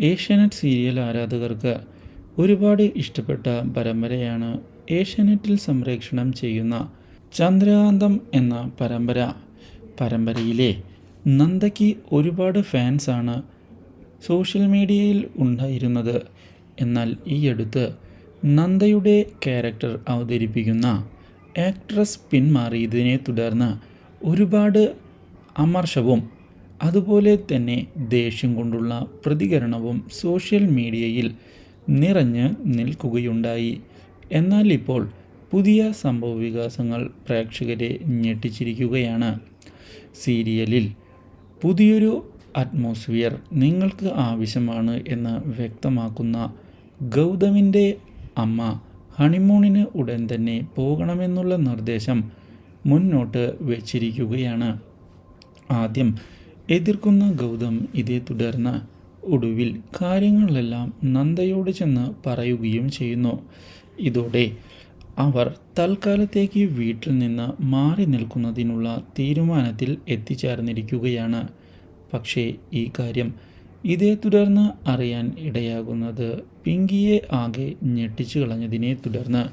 Asianet serial ആരാധകർക്ക് ഒരുപാട് ഇഷ്ടപ്പെട്ട പരമ്പരയാണ് ഏഷ്യാനെറ്റിൽ സംപ്രേക്ഷണം ചെയ്യുന്ന ചന്ദ്രകാന്തം എന്ന പരമ്പര. പരമ്പരയിലെ നന്ദയ്ക്ക് ഒരുപാട് ഫാൻസാണ് സോഷ്യൽ മീഡിയയിൽ ഉണ്ടായിരുന്നത്. എന്നാൽ ഈ അടുത്ത് നന്ദയുടെ ക്യാരക്ടർ അവതരിപ്പിക്കുന്ന ആക്ട്രസ് പിന്മാറിയതിനെ തുടർന്ന് ഒരുപാട് അമർഷവും അതുപോലെ തന്നെ ദേഷ്യം കൊണ്ടുള്ള പ്രതികരണവും സോഷ്യൽ മീഡിയയിൽ നിറഞ്ഞ് നിൽക്കുകയുണ്ടായി. എന്നാൽ ഇപ്പോൾ പുതിയ സംഭവവികാസങ്ങൾ പ്രേക്ഷകരെ ഞെട്ടിച്ചിരിക്കുകയാണ്. സീരിയലിൽ പുതിയൊരു അറ്റ്മോസ്ഫിയർ നിങ്ങൾക്ക് ആവശ്യമാണ് എന്ന് വ്യക്തമാക്കുന്ന ഗൗതമിന്റെ അമ്മ ഹണിമൂണിന് ഉടൻ തന്നെ പോകണമെന്നുള്ള നിർദ്ദേശം മുന്നോട്ട് വച്ചിരിക്കുകയാണ്. ആദ്യം എതിർക്കുന്ന ഗൗതം ഇതേ തുടർന്ന് ഒടുവിൽ കാര്യങ്ങളെല്ലാം നന്ദയോട് ചെന്ന് പറയുകയും ചെയ്യുന്നു. ഇതോടെ അവർ തൽക്കാലത്തേക്ക് വീട്ടിൽ നിന്ന് മാറി നിൽക്കുന്നതിനുള്ള തീരുമാനത്തിൽ എത്തിച്ചേർന്നിരിക്കുകയാണ്. പക്ഷേ ഈ കാര്യം ഇതേ തുടർന്ന് അറിയാൻ ഇടയാകുന്നത് പിങ്കിയെ ആകെ ഞെട്ടിച്ചു കളഞ്ഞതിനെ തുടർന്ന്.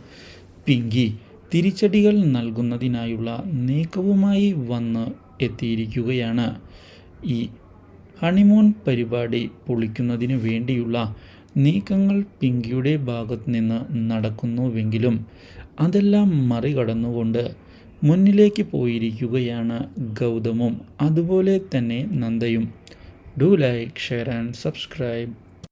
പിങ്കി തിരിച്ചടികൾ നൽകുന്നതിനായുള്ള നീക്കവുമായി വന്ന് എത്തിയിരിക്കുകയാണ്. ഈ ഹണിമൂൺ പരിപാടി പൊളിക്കുന്നതിന് വേണ്ടിയുള്ള നീക്കങ്ങൾ പിങ്കിയുടെ ഭാഗത്തു നിന്ന് നടക്കുന്നുവെങ്കിലും അതെല്ലാം മറികടന്നുകൊണ്ട് മുന്നിലേക്ക് പോയിരിക്കുകയാണ് ഗൗതമും. അതുപോലെ തന്നെ നന്ദയും. Do like share and subscribe.